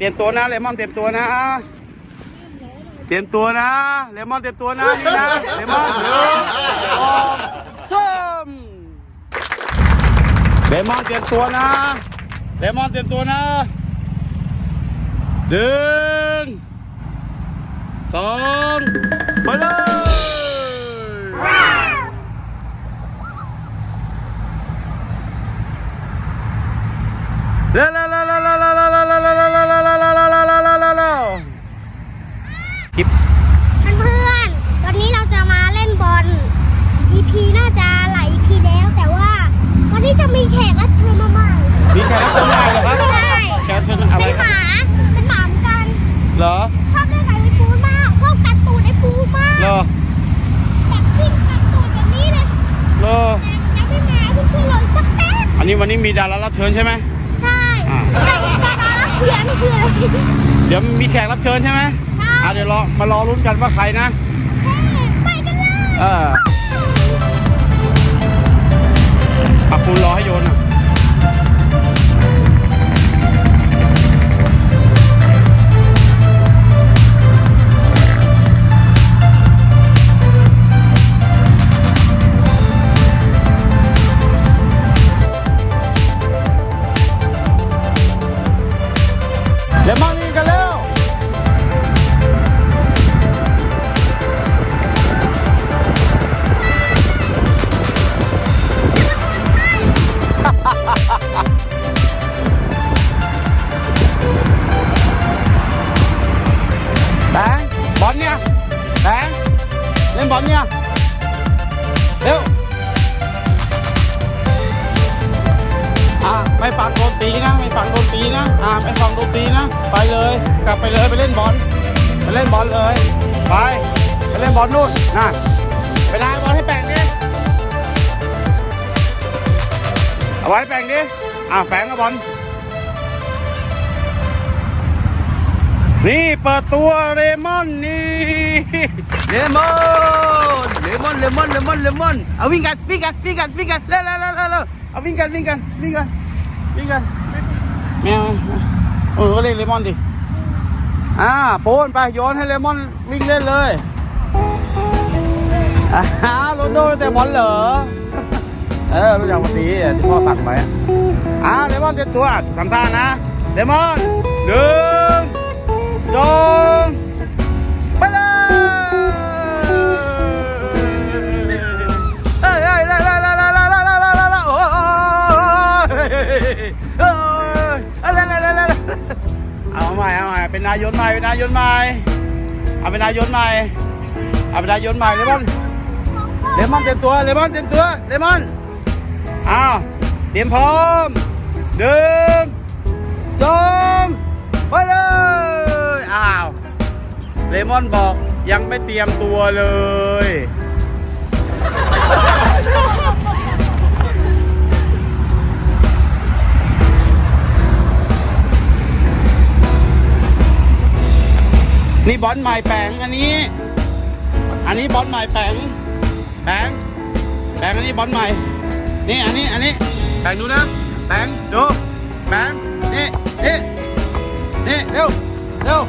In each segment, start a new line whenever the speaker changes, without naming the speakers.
เตรียมตัวนะเลมอนเตรียมตัวนะ เตรียมตัวนะเลมอนเตรียมตัวนะนี่นะเลมอนหนึ่งสอมเลมอนเตรียมตัวนะเลมอนเตรียมตัวนะหนึ่งสองไปเลย
EP น่าจะหลาย EP แล้วแต่ว่าวันนี้จะมีแขกรับเชิญมาใหม่
มีแขกรับเชิญใหม่เหรอครับ
ใช่
แขกรับเชิญอะไร
เป็นห
ครับ
มาเป็นหมาเหมือนกัน
เหรอ
ชอบเล่นกับไอ้ปูมากชอบกัดตูดไอ้ปูมาก
เหรอ
แบบวิ่งกัดตูดแบบนี้เลย
เหรอ
แต่ยังไม่มาเพื่อนๆเลยสักแป๊บ
อันนี้วันนี้มีดารารับเชิญใช่ไหม
ใช่
อ่า
แต่แต่การรับเชิญคืออะไร
เดี๋ยวมีแขกรับเชิญใช่ไหม
ใช่
อะเดี๋ยวรอมารอลุ้นกันว่าใครนะ
เฮ้ไปกันเลย
เออ คุณรอให้โยนอะ บอลเนี่ยเร็วอะไม่ฟังโดนตีนะไม่ฟังโดนตีนะอะไม่ฟังโดนตีนะ ไปเลย กลับไปเลยไปเล่นบอลไปเล่นบอลเลย ไปไปเล่นบอลนู่นนั่นไปล้างบอลให้แปลงดิเอาไว้แปลงดิอะแปลงกับบอลนี่เปิดตัวเรมอนนี่ เลมอนเลมอนเลมอนเลมอนเลมอนเอาวิ่งกันวิ่งกันวิ่งกันวิ่งกันเร็วเร็วเร็วเร็วเอาวิ่งกันวิ่งกันวิ่งกันวิ่งกันแมวเออก็เล่นเลมอนดิอ่าโปนไปโยนให้เลมอนวิ่งเล่นเลยอ่าวโรนโดแต่บอลเหรอเออรู้จักวันนี้ที่พ่อสั่งไปอ่าวเลมอนเต็มตัวทำท่านะเลมอนหนึ่งจง ใหม่เอาใหม่เป็นนายนใหม่เป็นนายนใหม่เอาเป็นนายนใหม่เอาเป็นนายนใหม่เลมอนเลมอนเต็มตัวเลมอนเต็มตัวเลมอนอ้าวเตรียมพร้อมหนึ่งจมไปเลยอ้าวเลมอนบอกยังไม่เตรียมตัวเลย นี่บอลใหม่แปงอันนี้ อันนี้บอลใหม่แปงแปงแปงอันนี้บอลใหม่ นี่อันนี้อันนี้แปงดูนะแปงดูแปงนี่นี่นี่เร็วเร็ว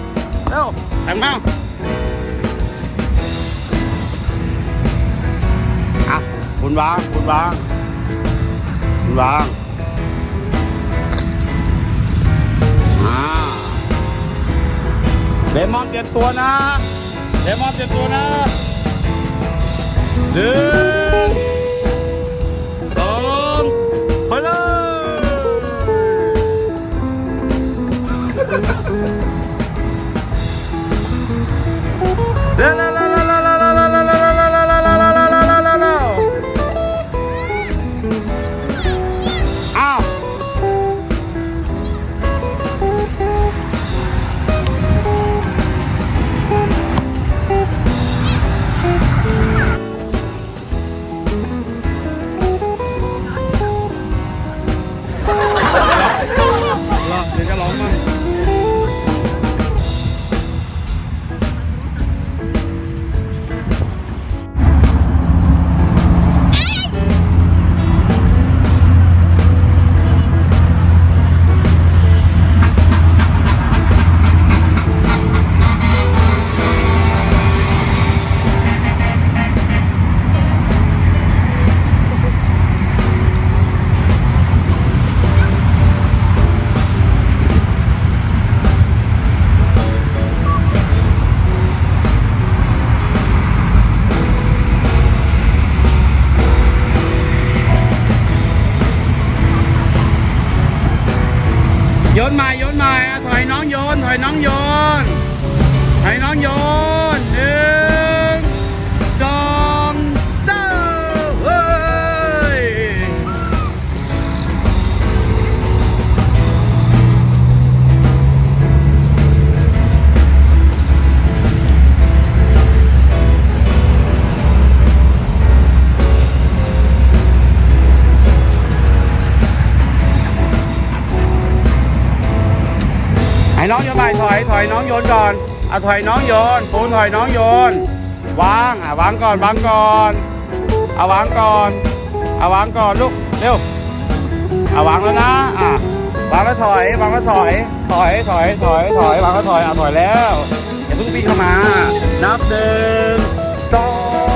เร็วแปงมาอะคุณวางคุณวางคุณวางอ่า เลมอนเตรียมตัวนะเลมอนเตรียมตัวนะหนึ่ง นใหม่โยนใหม่อะถอยน้องโยนถอยน้องโยนถอยน้องโยน ให้น้องโยนใหม่ถอยถอยน้องโยนก่อนอะถอยน้องโยนปูนถอยน้องโยนวางอะวางก่อนวางก่อนเอาวางก่อนเอาวางก่อนลูกเร็วเอาวางแล้วนะอะวางแล้วถอยวางแล้วถอยถอยถอยถอยถอยวางแล้วถอยอะถอยแล้วอย่าเพิ่งวิ่เข้ามา นับหนึ่งสอง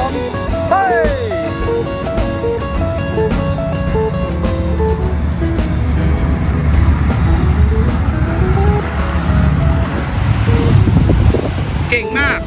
ก่งมาก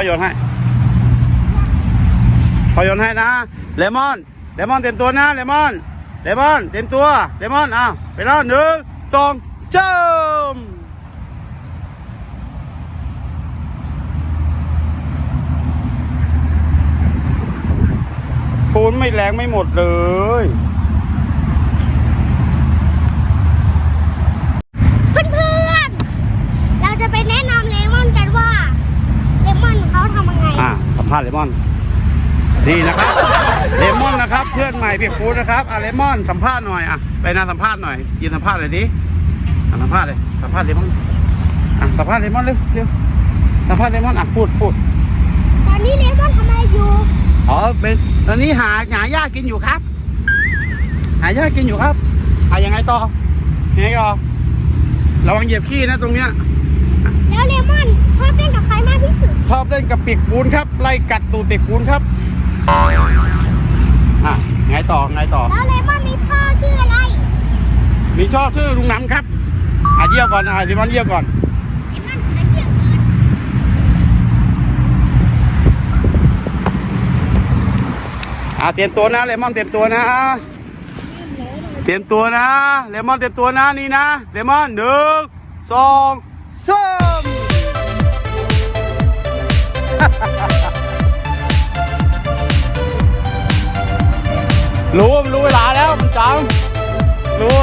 อะพ่อโยนให้พอโยนให้นะ เลมอน เลมอนเต็มตัวนะ เลมอน เลมอนเต็มตัว เลมอนอ้าวไปแล้วหนึ่งสองเจิมปูนไม่แรงไม่หมดเลย
เพื่อนๆ เราจะไปแนะนำเลมอนกันว่า เลมอนเขาทำยังไง
อ่าสัมภาษณ์เลมอน ดีนะครับ เลมอนนะครับ เพื่อนใหม่เพียกฟูดนะครับอะเลมอนสัมภาษณ์หน่อยอะไปนาสัมภาษณ์หน่อยยืนสัมภาษณ์เลยดิอะสัมภาษณ์เลยสัมภาษณ์เลมอนอะสัมภาษณ์เลมอนเร็วเร็วสัมภาษณ์เลมอนอะพูดพูด
ตอนนี้เลมอนทำอะไรอยู่
อ๋อเป็นตอนนี้หาหาหญ้ากินอยู่ครับ หาหญ้ากินอยู่ครับอะยังไงต่อยังไงต่อระวังเหยียบขี้นะตรงเนี้ย
แล้วเลมอนชอบเล่นกับใคร มากที่สุด
ชอบเล่นกับปีกปูนครับ ไล่กัดตูดปีกปูนครับอะไงต่อไงต่อ
แล้วเลมอนมีพ่อชื่ออะไร
มีช่อชื่อลุงน้ำครับ อะเยี่ยวก่อนอะดิมอนเยี่ยวก่อน
เลมอนไปเยี่ยมก่อน
อะเตรียมตัวนะเลมอนเตรียมตัวนะ เตรียมตัวนะ เลมอนเตรียมตัวนะนี่นะ เลมอนหนึ่งสองสาม รู้มันรู้เวลาแล้วมันจังรู้